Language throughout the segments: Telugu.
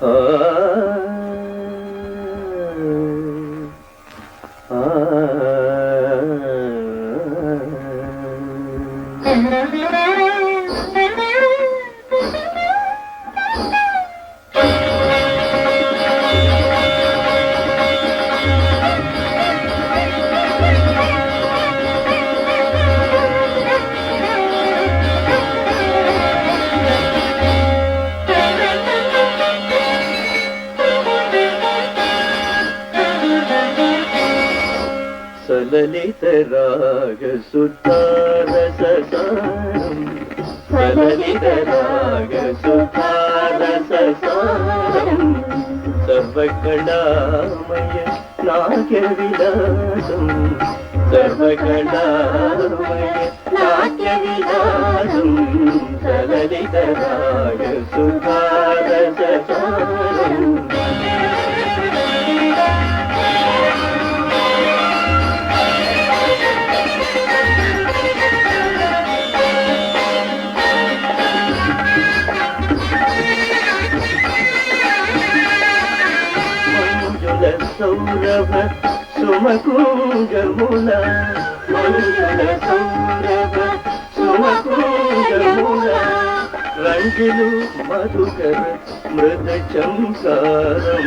Mm-hmm. సలలిత రాగ సుతారసారం సలలిత రాగ సుతారసారం సర్వకళామయ నాట్య విలాసం సర్వకళామయ నాట్య విలాసం సలలిత రాగ సుతారసారం సౌరభ సుమకుంజముల మంజుల సౌరభ సుమకుంజముల రంగులు మధుకర మృద చంకారం.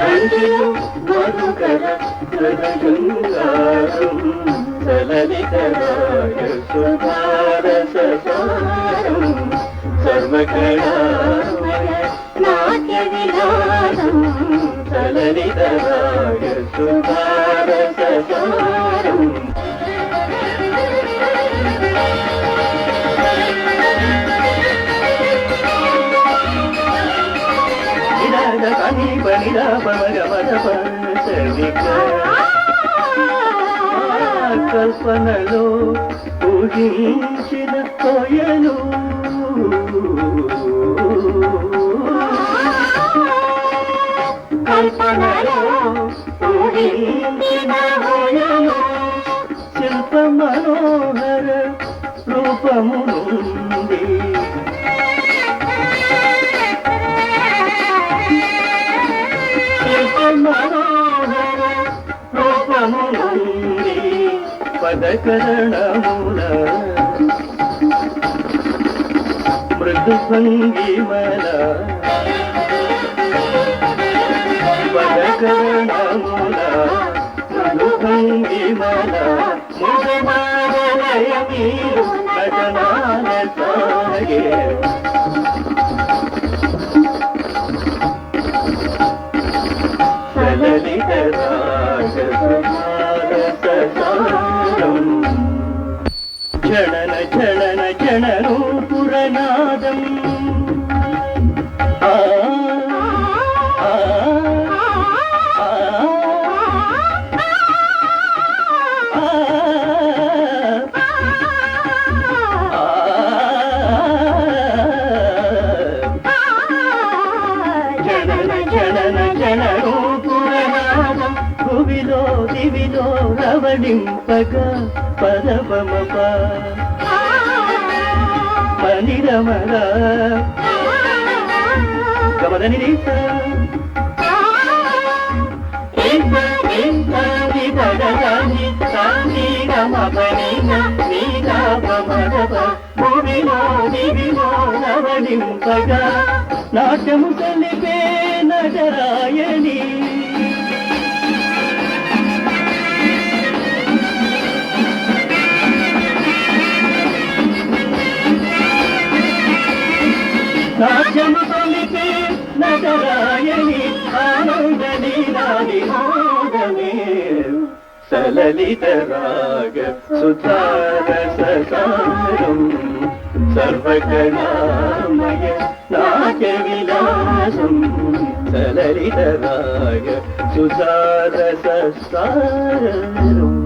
రంగులు మధుకర మృద చంకారం. సలలిత రాగ సారం. సర్వకళామయ నాట్య విలాసం సలలిత కల్పనలో ఊహించిన కోయలు కల్పనలో ఊహించిన శిల్ప మనోహర రూపము శిల్ప మనోహర రూపము పదకరణముల మృదు సంగీమల పదకరణ భంగిమల ముదమాలయ మీరు నటనాల సాగే సలలిత రాగ సుధారస పురనాదం ఆ జనన పురనాదం భువిలో దివిలో రవళింపగ పదపమప. మనిరమల గమదని నాట్యము నటరాయణి నాట్యము కలిపే నటరాయణి ఆనందని నీరాని మోదమే సలలిత రాగ సుధారస సారం సర్వకళామయ నాట్య విలాసం సలలిత రాగ సుసార సారం